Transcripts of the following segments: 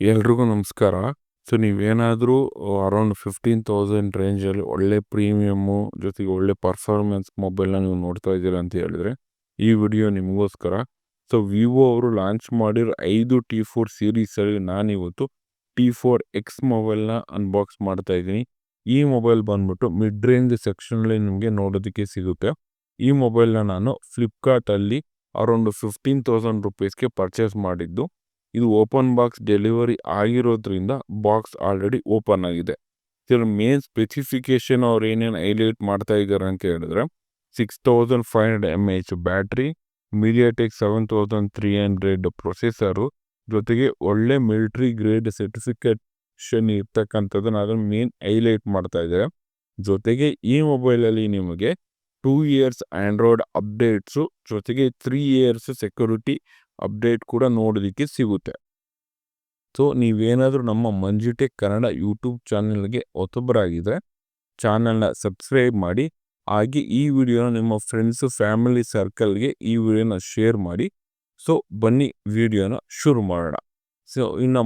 ಎಲ್ರಿಗೂ ನಮಸ್ಕಾರ. ಸೊ, ನೀವೇನಾದರೂ ಅರೌಂಡ್ ಫಿಫ್ಟೀನ್ ತೌಸಂಡ್ ರೇಂಜಲ್ಲಿ ಒಳ್ಳೆ ಪ್ರೀಮಿಯಮ್ಮು ಜೊತೆಗೆ ಒಳ್ಳೆ ಪರ್ಫಾರ್ಮೆನ್ಸ್ ಮೊಬೈಲ್ನ ನೀವು ನೋಡ್ತಾ ಇದ್ದೀರಾ ಅಂತ ಹೇಳಿದ್ರೆ, ಈ ವಿಡಿಯೋ ನಿಮಗೋಸ್ಕರ. ಸೊ ವಿವೋ ಅವರು ಲಾಂಚ್ ಮಾಡಿರೋ ಐದು ಟಿ ಫೋರ್ ಸೀರೀಸಲ್ಲಿ ನಾನಿವತ್ತು ಟಿ ಫೋರ್ ಎಕ್ಸ್ ಮೊಬೈಲ್ನ ಅನ್ಬಾಕ್ಸ್ ಮಾಡ್ತಾ ಇದ್ದೀನಿ. ಈ ಮೊಬೈಲ್ ಬಂದ್ಬಿಟ್ಟು ಮಿಡ್ ರೇಂಜ್ ಸೆಕ್ಷನಲ್ಲಿ ನಿಮಗೆ ನೋಡೋದಕ್ಕೆ ಸಿಗುತ್ತೆ. ಈ ಮೊಬೈಲ್ನ ನಾನು ಫ್ಲಿಪ್ಕಾರ್ಟಲ್ಲಿ ಅರೌಂಡ್ ಫಿಫ್ಟೀನ್ ತೌಸಂಡ್ ರುಪೀಸ್ಗೆ ಪರ್ಚೇಸ್ ಮಾಡಿದ್ದು. ಇದು ಓಪನ್ ಬಾಕ್ಸ್ ಡೆಲಿವರಿ ಆಗಿರೋದ್ರಿಂದ ಬಾಕ್ಸ್ ಆಲ್ರೆಡಿ ಓಪನ್ ಆಗಿದೆ. ಇದರ ಮೇನ್ ಸ್ಪೆಸಿಫಿಕೇಶನ್ ಅವ್ರು ಏನೇನು ಹೈಲೈಟ್ ಮಾಡ್ತಾ ಇದ್ದಾರೆ ಅಂತ ಹೇಳಿದ್ರೆ six thousand five hundred M H battery MediaTek seven thousand three hundred processor, ಜೊತೆಗೆ ಒಳ್ಳೆ ಮಿಲಿಟ್ರಿ ಗ್ರೇಡ್ ಸರ್ಟಿಫಿಕೇಶನ್ ಇರ್ತಕ್ಕಂಥದ್ದನ್ನು ಅದನ್ನು ಮೇನ್ ಹೈಲೈಟ್ ಮಾಡ್ತಾ ಇದ್ದಾರೆ ಜೊತೆಗೆ ಈ ಮೊಬೈಲಲ್ಲಿ ನಿಮಗೆ ಟೂ ಇಯರ್ಸ್ ಆ್ಯಂಡ್ರಾಯ್ಡ್ ಅಪ್ಡೇಟ್ಸು ಜೊತೆಗೆ ತ್ರೀ ಇಯರ್ಸ್ ಸೆಕ್ಯೂರಿಟಿ ಅಪ್ಡೇಟ್ ಕೂಡ ನೋಡೋದಕ್ಕೆ ಸಿಗುತ್ತೆ. ಸೊ, ನೀವೇನಾದರೂ ನಮ್ಮ ಮಂಜುಟೆಕ್ ಕನ್ನಡ ಯೂಟ್ಯೂಬ್ ಚಾನಲ್ಗೆ ಹೊಸಬರಾಗಿದ್ದರೆ ಚಾನಲ್ನ ಸಬ್ಸ್ಕ್ರೈಬ್ ಮಾಡಿ, ಹಾಗೆ ಈ ವಿಡಿಯೋನ ನಿಮ್ಮ ಫ್ರೆಂಡ್ಸು, ಫ್ಯಾಮಿಲಿ ಸರ್ಕಲ್ಗೆ ಈ ವಿಡಿಯೋನ ಶೇರ್ ಮಾಡಿ. ಸೊ, ಬನ್ನಿ ವಿಡಿಯೋನ ಶುರು ಮಾಡೋಣ. ಸೊ, ಇನ್ನು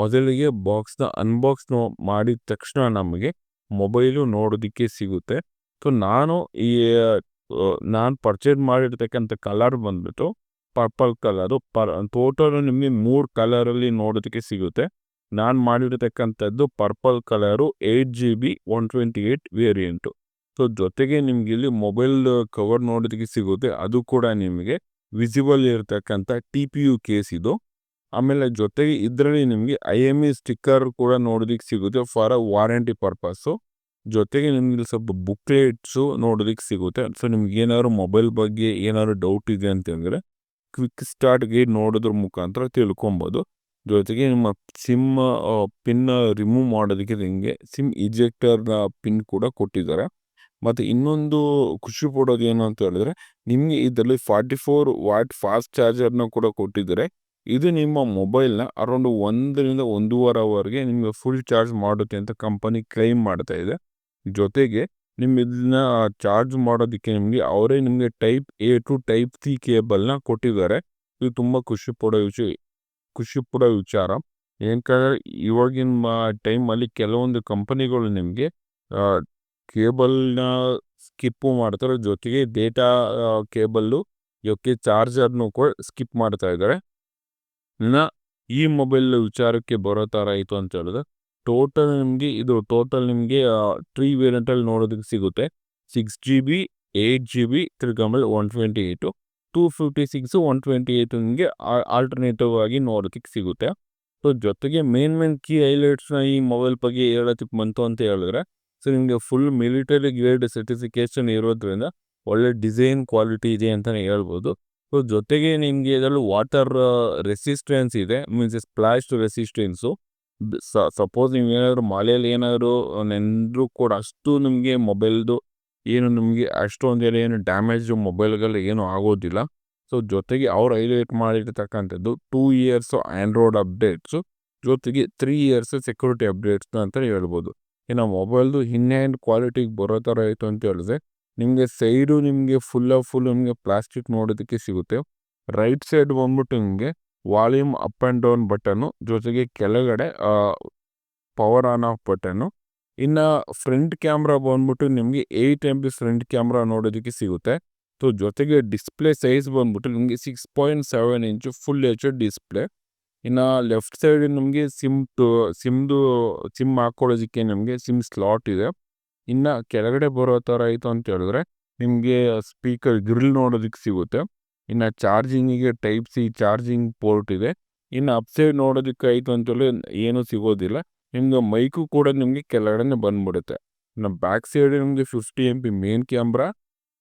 ಮೊದಲಿಗೆ ಬಾಕ್ಸ್ನ ಅನ್ಬಾಕ್ಸ್ ಮಾಡಿದ ತಕ್ಷಣ ನಮಗೆ ಮೊಬೈಲು ನೋಡೋದಕ್ಕೆ ಸಿಗುತ್ತೆ. ಸೊ, ನಾನು ಈ ನಾನು ಪರ್ಚೇಸ್ ಮಾಡಿರ್ತಕ್ಕಂಥ ಕಲರ್ ಬಂದ್ಬಿಟ್ಟು ಪರ್ಪಲ್ ಕಲರು ಪರ್ ಟೋಟಲ್ ನಿಮಗೆ ಮೂರು ಕಲರಲ್ಲಿ ನೋಡೋದಕ್ಕೆ ಸಿಗುತ್ತೆ. ನಾನು ಮಾಡಿರತಕ್ಕಂಥದ್ದು purple colour eight G B one twenty eight variant so ಜೊತೆಗೆ ನಿಮಗೆ ಇಲ್ಲಿ ಮೊಬೈಲ್ ಕವರ್ ನೋಡೋದಕ್ಕೆ ಸಿಗುತ್ತೆ. ಅದು ಕೂಡ ನಿಮಗೆ ವಿಸಿಬಲ್ ಇರತಕ್ಕಂಥ ಟಿ ಪಿ ಯು ಕೇಸ್ ಇದು. ಆಮೇಲೆ ಜೊತೆಗೆ ಇದರಲ್ಲಿ ನಿಮಗೆ ಐ ಎಂ ಇ ಸ್ಟಿಕ್ಕರ್ ಕೂಡ ನೋಡೋದಕ್ಕೆ ಸಿಗುತ್ತೆ ಫಾರ್ ಅ ವಾರಂಟಿ ಪರ್ಪಸ್ಸು ಜೊತೆಗೆ ನಿಮಗೆ ಸ್ವಲ್ಪ ಬುಕ್ಲೆಟ್ಸು ನೋಡೋದಕ್ಕೆ ಸಿಗುತ್ತೆ. ಸೊ ನಿಮ್ಗೆ ಏನಾದ್ರು ಮೊಬೈಲ್ ಬಗ್ಗೆ ಏನಾದ್ರು ಡೌಟ್ ಇದೆ ಅಂತಂದರೆ ಕ್ವಿಕ್ ಸ್ಟಾರ್ಟ್ ನೋಡೋದ್ರ ಮುಖಾಂತರ ತಿಳ್ಕೊಬೋದು. ಜೊತೆಗೆ ನಿಮ್ಮ ಸಿಮ್ ಪಿನ್ ರಿಮೂವ್ ಮಾಡೋದಕ್ಕೆ ನಿಮಗೆ ಸಿಮ್ ಇಜೆಕ್ಟರ್ನ ಪಿನ್ ಕೂಡ ಕೊಟ್ಟಿದ್ದಾರೆ. ಮತ್ತು ಇನ್ನೊಂದು ಖುಷಿ ಪಡೋದು ಏನು ಅಂತ ಹೇಳಿದ್ರೆ, ನಿಮಗೆ ಇದರಲ್ಲಿ ಫಾರ್ಟಿ ಫೋರ್ ವಾಟ್ ಫಾಸ್ಟ್ ಚಾರ್ಜರ್ನ ಕೂಡ ಕೊಟ್ಟಿದ್ದಾರೆ. ಇದು ನಿಮ್ಮ ಮೊಬೈಲ್ನ ಅರೌಂಡ್ ಒಂದರಿಂದ ಒಂದೂವರೆ ಅವರ್ಗೆ ನಿಮಗೆ ಫುಲ್ ಚಾರ್ಜ್ ಮಾಡುತ್ತೆ ಅಂತ ಕಂಪನಿ ಕ್ಲೈಮ್ ಮಾಡ್ತಾ ಇದೆ. ಜೊತೆಗೆ ನಿಮ್ಮ ಇದನ್ನ ಚಾರ್ಜ್ ಮಾಡೋದಕ್ಕೆ ನಿಮಗೆ ಅವರೇ ನಿಮಗೆ type A to type C ಕೇಬಲ್ನ ಕೊಟ್ಟಿದ್ದಾರೆ. ಇದು ತುಂಬ ಖುಷಿ ಪಡೋ ವಿಷಯ, ಖುಷಿ ಪಡೋ ವಿಚಾರ. ಏನಂತಂದರೆ ಇವಾಗಿನ ಟೈಮಲ್ಲಿ ಕೆಲವೊಂದು ಕಂಪನಿಗಳು ನಿಮಗೆ ಕೇಬಲ್ನ ಸ್ಕಿಪ್ಪು ಮಾಡ್ತಾರೆ. ಜೊತೆಗೆ ಡೇಟಾ ಕೇಬಲ್ಲು ಇವಕ್ಕೆ ಚಾರ್ಜರ್ನು ಕೂಡ ಸ್ಕಿಪ್ ಮಾಡ್ತಾ ಇದ್ದಾರೆ. ಇನ್ನು ಈ ಮೊಬೈಲ್ ವಿಚಾರಕ್ಕೆ ಬರೋ ಥರ ಆಯಿತು ಅಂತ ಹೇಳಿದ್ರೆ ಟೋಟಲ್ ನಿಮಗೆ ಇದು ಟೋಟಲ್ ನಿಮಗೆ ತ್ರೀ ವೇರಿಯಂಟಲ್ಲಿ ನೋಡೋದಕ್ಕೆ ಸಿಗುತ್ತೆ. Six G B eight G B ತಿರ್ಗಂಬಲ್ one twenty eight two fifty six one twenty eight ನಿಮಗೆ ಆಲ್ಟರ್ನೇಟಿವ್ ಆಗಿ ನೋಡೋದಕ್ಕೆ ಸಿಗುತ್ತೆ. ಸೊ ಜೊತೆಗೆ ಮೇನ್ ಮೇನ್ ಕೀ ಹೈಲೈಟ್ಸ್ನ ಈ ಮೊಬೈಲ್ ಬಗ್ಗೆ ಹೇಳೋದಕ್ಕೆ ಬಂತು ಅಂತ ಹೇಳಿದ್ರೆ ಸೊ ನಿಮಗೆ ಫುಲ್ ಮಿಲಿಟರಿ ಗ್ರೇಡ್ ಸರ್ಟಿಫಿಕೇಶನ್ ಇರೋದ್ರಿಂದ ಒಳ್ಳೆ ಡಿಸೈನ್ ಕ್ವಾಲಿಟಿ ಇದೆ ಅಂತಲೇ ಹೇಳ್ಬೋದು. ಸೊ ಜೊತೆಗೆ ನಿಮಗೆ ಇದರಲ್ಲಿ ವಾಟರ್ ರೆಸಿಸ್ಟೆನ್ಸ್ ಇದೆ ಮೀನ್ಸ್ ಸ್ಪ್ಲಾಶ್ ರೆಸಿಸ್ಟೆನ್ಸು ಸಪೋಸ್ ನೀವು ಏನಾದರೂ ಮಳೆಯಲ್ಲಿ ಏನಾದರೂ ನೆಂದರೂ ಕೂಡ ಅಷ್ಟು ನಿಮಗೆ ಮೊಬೈಲ್ದು ಏನು ನಿಮಗೆ ಅಷ್ಟೊಂದು ಏನು ಡ್ಯಾಮೇಜ್ ಮೊಬೈಲ್ಗಳು ಏನು ಆಗೋದಿಲ್ಲ. ಸೊ ಜೊತೆಗೆ ಅವ್ರು ಹೈಲೈಟ್ ಮಾಡಿರ್ತಕ್ಕಂಥದ್ದು ಟೂ ಇಯರ್ಸು ಆ್ಯಂಡ್ರಾಯ್ಡ್ ಅಪ್ಡೇಟ್ಸು, ಜೊತೆಗೆ ತ್ರೀ ಇಯರ್ಸ್ ಸೆಕ್ಯೂರಿಟಿ ಅಪ್ಡೇಟ್ಸ್ ಅಂತ ಹೇಳ್ಬೋದು. ಇನ್ನು ಮೊಬೈಲ್ದು ಇನ್ ಕ್ವಾಲಿಟಿಗೆ ಬರೋ ಥರ ಆಯಿತು ಅಂತ ಹೇಳಿದ್ರೆ ನಿಮಗೆ ಸೈಡು ನಿಮಗೆ ಫುಲ್ಲ ಫುಲ್ ನಿಮಗೆ ಪ್ಲಾಸ್ಟಿಕ್ ನೋಡೋದಕ್ಕೆ ಸಿಗುತ್ತೆ. ರೈಟ್ ಸೈಡ್ ಬಂದ್ಬಿಟ್ಟು ನಿಮಗೆ volume up and down button ಜೊತೆಗೆ ಕೆಳಗಡೆ ಪವರ್ ಆನ್ ಆಫ್ ಬಟನ್ನು ಇನ್ನು ಫ್ರಂಟ್ ಕ್ಯಾಮ್ರಾ ಬಂದ್ಬಿಟ್ಟು ನಿಮಗೆ eight M B front camera ನೋಡೋದಕ್ಕೆ ಸಿಗುತ್ತೆ. ಸೊ, ಜೊತೆಗೆ ಡಿಸ್ಪ್ಲೇ ಸೈಜ್ ಬಂದ್ಬಿಟ್ಟು ನಿಮಗೆ ಸಿಕ್ಸ್ ಪಾಯಿಂಟ್ ಸೆವೆನ್ ಇಂಚು ಫುಲ್ ಎಚ್ ಡಿಸ್ಪ್ಲೇ. ಇನ್ನು ಲೆಫ್ಟ್ ಸೈಡ್ ನಿಮಗೆ ಸಿಮ್ ಟು, ಸಿಮ್ದು, ಸಿಮ್ ಹಾಕ್ಕೊಳ್ಳೋದಕ್ಕೆ ನಿಮಗೆ ಸಿಮ್ ಸ್ಲಾಟ್ ಇದೆ. ಇನ್ನು ಕೆಳಗಡೆ ಬರೋ ಥರ ಆಯಿತು ಅಂತ ಹೇಳಿದ್ರೆ ನಿಮಗೆ ಸ್ಪೀಕರ್ ಗ್ರಿಲ್ ನೋಡೋದಕ್ಕೆ ಸಿಗುತ್ತೆ. ಇನ್ನು ಚಾರ್ಜಿಂಗಿಗೆ ಟೈಪ್ ಸಿ ಚಾರ್ಜಿಂಗ್ ಪೋರ್ಟ್ ಇದೆ. ಇನ್ನು ಅಪ್ಸೈಡ್ ನೋಡೋದಕ್ಕೆ ಆಯಿತು ಅಂತೇಳಿ ಏನೂ ಸಿಗೋದಿಲ್ಲ. ನಿಮ್ಗೆ ಮೈಕು ಕೂಡ ನಿಮಗೆ ಕೆಳಗಡೆ ಬಂದ್ಬಿಡುತ್ತೆ. ಇನ್ನು ಬ್ಯಾಕ್ ಸೈಡ್ ನಿಮಗೆ fifty M P, main camera,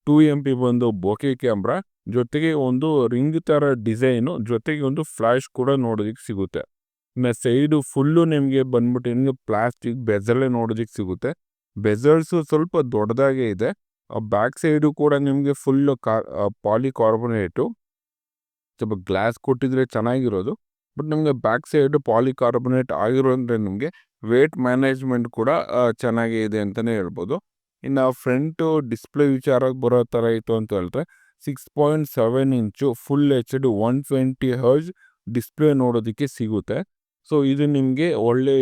two M P ಬಂದು ಬೋಕೆ ಕ್ಯಾಮ್ರಾ, ಜೊತೆಗೆ ಒಂದು ರಿಂಗ್ ಥರ ಡಿಸೈನು, ಜೊತೆಗೆ ಒಂದು ಫ್ಲ್ಯಾಶ್ ಕೂಡ ನೋಡೋದಕ್ಕೆ ಸಿಗುತ್ತೆ. ಇನ್ನು ಸೈಡು ಫುಲ್ಲು ನಿಮಗೆ ಬಂದ್ಬಿಟ್ಟು ನಿಮಗೆ ಪ್ಲಾಸ್ಟಿಕ್ ಬೆಜಲ್ಲೇ ನೋಡೋದಕ್ಕೆ ಸಿಗುತ್ತೆ. ಬೆಜಲ್ಸು ಸ್ವಲ್ಪ ದೊಡ್ಡದಾಗೇ ಇದೆ. ಬ್ಯಾಕ್ ಸೈಡು ಕೂಡ ನಿಮಗೆ ಫುಲ್ಲು ಕಾ ಪಾಲಿಕಾರ್ಬೊನೇಟು ಸ್ವಲ್ಪ ಗ್ಲಾಸ್ ಕೊಟ್ಟಿದ್ರೆ ಚೆನ್ನಾಗಿರೋದು ಬಟ್ ನಿಮಗೆ ಬ್ಯಾಕ್ ಸೈಡು ಪಾಲಿಕಾರ್ಬೊನೇಟ್ ಆಗಿರೋದ್ರೆ ನಿಮಗೆ ವೇಟ್ ಮ್ಯಾನೇಜ್ಮೆಂಟ್ ಕೂಡ ಚೆನ್ನಾಗೇ ಇದೆ ಅಂತಲೇ ಹೇಳ್ಬೋದು. ಇನ್ನು ಫ್ರಂಟು ಡಿಸ್ಪ್ಲೇ ವಿಚಾರಕ್ಕೆ ಬರೋ ಥರ ಇತ್ತು ಅಂತ ಹೇಳಿದ್ರೆ ಸಿಕ್ಸ್ ಪಾಯಿಂಟ್ ಸೆವೆನ್ ಇಂಚು full H D one twenty hertz display ನೋಡೋದಕ್ಕೆ ಸಿಗುತ್ತೆ. ಸೊ ಇದು ನಿಮಗೆ ಒಳ್ಳೆ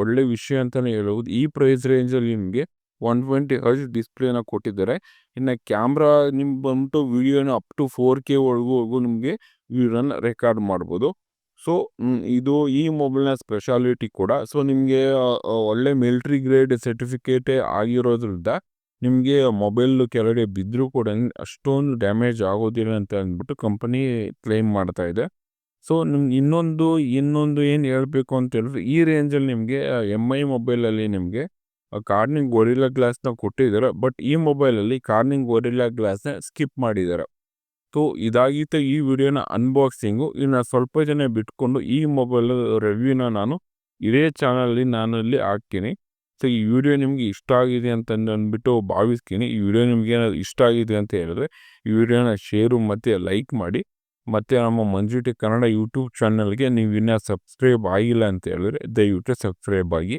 ಒಳ್ಳೆ ವಿಷಯ ಅಂತಲೇ ಹೇಳ್ಬೋದು. ಈ ಪ್ರೈಸ್ ರೇಂಜಲ್ಲಿ ನಿಮಗೆ ಒನ್ ಟ್ವೆಂಟಿ ಹರ್ಸ್ ಡಿಸ್ಪ್ಲೇನ ಕೊಟ್ಟಿದ್ದಾರೆ. ಇನ್ನು ಕ್ಯಾಮ್ರಾ ನಿಮ್ಮ ಬಂತು ವೀಡಿಯೋನ ಅಪ್ ಟು ಫೋರ್ ಕೆ ಒಳಗೂ ನಿಮಗೆ ವಿಡಿಯೋನ ರೆಕಾರ್ಡ್ ಮಾಡ್ಬೋದು. ಸೊ ಇದು ಈ ಮೊಬೈಲ್ನ ಸ್ಪೆಷಾಲಿಟಿ ಕೂಡ. ಸೊ ನಿಮಗೆ ಒಳ್ಳೆ ಮಿಲ್ಟ್ರಿ ಗ್ರೇಡ್ ಸರ್ಟಿಫಿಕೇಟೇ ಆಗಿರೋದ್ರಿಂದ ನಿಮಗೆ ಮೊಬೈಲ್ ಕೆಳಗಡೆ ಬಿದ್ದರೂ ಕೂಡ ಅಷ್ಟೊಂದು ಡ್ಯಾಮೇಜ್ ಆಗೋದಿಲ್ಲ ಅಂತ ಅಂದ್ಬಿಟ್ಟು ಕಂಪನಿ ಕ್ಲೇಮ್ ಮಾಡ್ತಾ ಇದೆ. ಸೊ ನಿಮ್ಗೆ ಇನ್ನೊಂದು ಇನ್ನೊಂದು ಏನು ಹೇಳಬೇಕು ಅಂತ ಹೇಳಿದ್ರೆ, ಈ ರೇಂಜಲ್ಲಿ ನಿಮಗೆ ಎಂ ಐ ಮೊಬೈಲಲ್ಲಿ ನಿಮಗೆ ಕಾರ್ನಿಂಗ್ ಗೊರಿಲ್ಲಾ ಗ್ಲಾಸ್ನ ಕೊಟ್ಟಿದ್ದಾರೆ. ಬಟ್ ಈ ಮೊಬೈಲಲ್ಲಿ ಕಾರ್ನಿಂಗ್ ಗೊರಿಲ್ಲಾ ಗ್ಲಾಸ್ನ ಸ್ಕಿಪ್ ಮಾಡಿದ್ದಾರೆ. ಸೊ ಇದಾಗಿತ್ತು ಈ ವಿಡಿಯೋನ ಅನ್ಬಾಕ್ಸಿಂಗು, ಇನ್ನು ಸ್ವಲ್ಪ ಜನ ಬಿಟ್ಕೊಂಡು ಈ ಮೊಬೈಲ್ ರಿವ್ಯೂನ ನಾನು ಇದೇ ನಾನು ಇಲ್ಲಿ ಹಾಕ್ತೀನಿ. ಸೊ, ಈ ವಿಡಿಯೋ ನಿಮಗೆ ಇಷ್ಟ ಆಗಿದೆ ಅಂತ ಅಂದ್ಬಿಟ್ಟು ಭಾವಿಸ್ತೀನಿ. ಈ ವಿಡಿಯೋ ನಿಮ್ಗೆ ಏನಾದ್ರು ಇಷ್ಟ ಆಗಿದೆ ಅಂತ ಹೇಳಿದ್ರೆ, ಈ ವಿಡಿಯೋನ ಶೇರು ಮತ್ತು ಲೈಕ್ ಮಾಡಿ. ಮತ್ತು ನಮ್ಮ ಮಂಜುಟಿ ಕನ್ನಡ ಯೂಟ್ಯೂಬ್ ಚಾನಲ್ಗೆ ನೀವು ಇನ್ನೂ ಸಬ್ಸ್ಕ್ರೈಬ್ ಆಗಿಲ್ಲ ಅಂತ ಹೇಳಿದ್ರೆ, ದಯವಿಟ್ಟು ಸಬ್ಸ್ಕ್ರೈಬ್ ಆಗಿ.